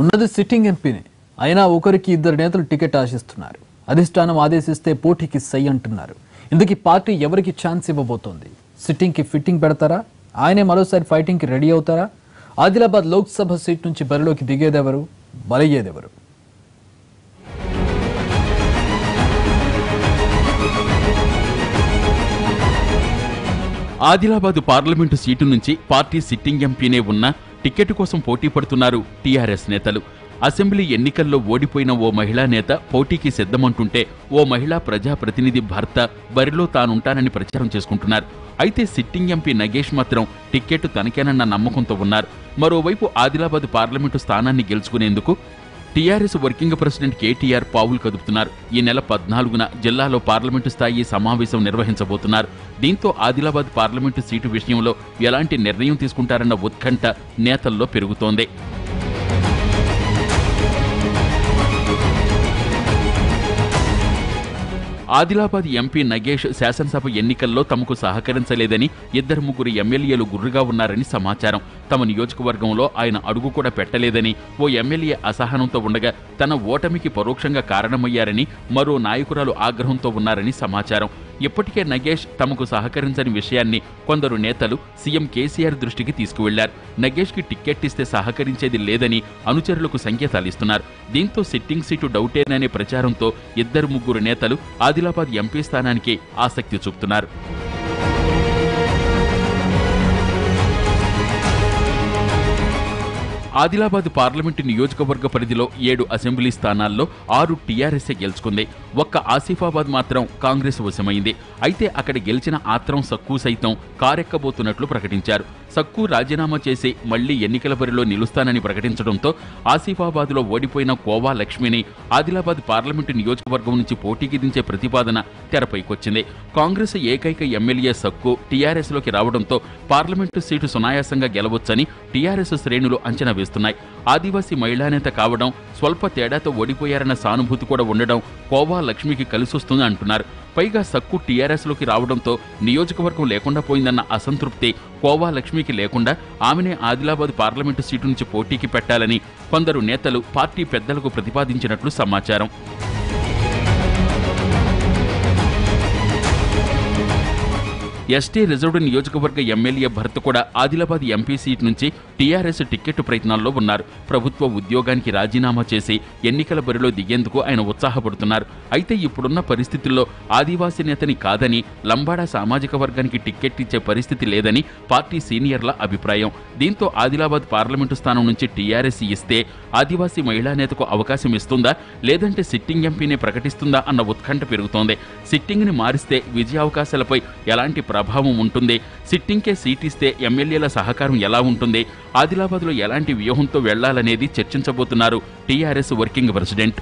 ఉన్నది సిట్టింగ్ ఎంపీనే. అయినా ఒకరికి ఇద్దరు నేతలు టికెట్ ఆశిస్తున్నారు. అధిష్టానం ఆదేశిస్తే పోటీకి సై అంటున్నారు. ఇందుకు పార్టీ ఎవరికి ఛాన్స్ ఇవ్వబోతోంది? సిట్టింగ్కి ఫిట్టింగ్ పెడతారా? ఆయనే మరోసారి ఫైటింగ్కి రెడీ అవుతారా? ఆదిలాబాద్ లోక్సభ సీట్ నుంచి బరిలోకి దిగేదెవరు? బలయ్యేదెవరు? ఆదిలాబాద్ పార్లమెంటు సీటు నుంచి పార్టీ సిట్టింగ్ ఎంపీనే ఉన్న టికెట్ కోసం పోటీ పడుతున్నారు టీఆర్ఎస్ నేతలు. అసెంబ్లీ ఎన్నికల్లో ఓడిపోయిన ఓ మహిళా నేత పోటీకి సిద్ధమంటుంటే ఓ మహిళా ప్రజాప్రతినిధి భర్త బరిలో తానుంటానని ప్రచారం చేసుకుంటున్నారు. అయితే సిట్టింగ్ ఎంపీ నగేష్ మాత్రం టికెట్ తనకేనన్న నమ్మకంతో ఉన్నారు. మరోవైపు ఆదిలాబాద్ పార్లమెంటు స్థానాన్ని గెలుచుకునేందుకు టీఆర్ఎస్ వర్కింగ్ ప్రెసిడెంట్ కేటీఆర్ పావులు కదుపుతున్నారు. ఈ నెల పద్నాలుగున జిల్లాలో పార్లమెంటు స్థాయి సమావేశం నిర్వహించబోతున్నారు. దీంతో ఆదిలాబాద్ పార్లమెంటు సీటు విషయంలో ఎలాంటి నిర్ణయం తీసుకుంటారన్న ఉత్కంఠ నేతల్లో పెరుగుతోంది. ఆదిలాబాద్ ఎంపీ నగేష్ శాసనసభ ఎన్నికల్లో తమకు సహకరించలేదని ఇద్దరు ముగ్గురు ఎమ్మెల్యేలు గుర్రుగా ఉన్నారని సమాచారం. తమ నియోజకవర్గంలో ఆయన అడుగు కూడా పెట్టలేదని ఓ ఎమ్మెల్యే అసహనంతో ఉండగా తన ఓటమికి పరోక్షంగా కారణమయ్యారని మరో నాయకురాలు ఆగ్రహంతో ఉన్నారని సమాచారం. ఇప్పటికే నగేష్ తమకు సహకరించని విషయాన్ని కొందరు నేతలు సీఎం కేసీఆర్ దృష్టికి తీసుకువెళ్ళారు. నగేష్కి టిక్కెట్ ఇస్తే సహకరించేది లేదని అనుచరులకు సంకేతాలు ఇస్తున్నారు దీంతో సిట్టింగ్ సీటు డౌటేననే ప్రచారంతో ఇద్దరు ముగ్గురు నేతలు ఆదిలాబాద్ ఎంపీ స్థానానికి ఆసక్తి చూపుతున్నారు. ఆదిలాబాద్ పార్లమెంటు నియోజకవర్గ పరిధిలో ఏడు అసెంబ్లీ స్థానాల్లో ఆరు టీఆర్ఎస్ఏ గెలుచుకుంది. ఒక్క ఆసిఫాబాద్ మాత్రం కాంగ్రెస్ వశమైంది. అయితే అక్కడ గెలిచిన ఆత్రం సక్కు సైతం కారెక్కబోతున్నట్లు ప్రకటించారు. సక్కు రాజీనామా చేసి మళ్ళీ ఎన్నికల బరిలో నిలుస్తానని ప్రకటించడంతో ఆసిఫాబాద్లో ఓడిపోయిన కోవా లక్ష్మిని ఆదిలాబాద్ పార్లమెంటు నియోజకవర్గం నుంచి పోటీకి దించే ప్రతిపాదన తెరపైకొచ్చింది. కాంగ్రెస్ ఏకైక ఎమ్మెల్యే సక్కు టీఆర్ఎస్లోకి రావడంతో పార్లమెంటు సీటు సునాయాసంగా గెలవొచ్చని టీఆర్ఎస్ శ్రేణులు అంచనా వేస్తున్నాయి ఆదివాసీ మహిళా నేత కావడం స్వల్ప తేడాతో ఓడిపోయారన్న సానుభూతి కూడా ఉండడం కోవా లక్ష్మికి కలిసొస్తుంది అంటున్నారు. పైగా సక్కు టీఆర్ఎస్లోకి రావడంతో నియోజకవర్గం లేకుండా పోయిందన్న అసంతృప్తి కోవా లక్ష్మికి లేకుండా ఆమెనే ఆదిలాబాద్ పార్లమెంటు సీటు నుంచి పోటీకి పెట్టాలని కొందరు నేతలు పార్టీ పెద్దలకు ప్రతిపాదించినట్లు సమాచారం. ఎస్టీ రిజర్వ్డ్ నియోజకవర్గ ఎమ్మెల్యే భర్త కూడా ఆదిలాబాద్ ఎంపీ సీట్ నుంచి టీఆర్ఎస్ టికెట్ ప్రయత్నాల్లో ఉన్నారు. ప్రభుత్వ ఉద్యోగానికి రాజీనామా చేసి ఎన్నికల బరిలో దిగేందుకు ఆయన ఉత్సాహపడుతున్నారు. అయితే ఇప్పుడున్న పరిస్థితుల్లో ఆదివాసీ నేతని కాదని లంబాడా సామాజిక వర్గానికి టికెట్ ఇచ్చే పరిస్థితి లేదని పార్టీ సీనియర్ల అభిప్రాయం. దీంతో ఆదిలాబాద్ పార్లమెంటు స్థానం నుంచి టీఆర్ఎస్ ఇస్తే ఆదివాసీ మహిళా నేతకు అవకాశం ఇస్తుందా? లేదంటే సిట్టింగ్ ఎంపీనే ప్రకటిస్తుందా? అన్న ఉత్కంఠ పెరుగుతోంది. సిట్టింగ్ని మారిస్తే విజయావకాశాలపై ఎలాంటి ప్రభావం ఉంటుంది. సిట్టింగ్కే సీట్ ఇస్తే ఎమ్మెల్యేల సహకారం ఎలా ఉంటుంది? ఆదిలాబాద్లో ఎలాంటి వ్యూహంతో వెళ్ళాలనేది చర్చించబోతున్నారు టీఆర్ఎస్ వర్కింగ్ ప్రెసిడెంట్.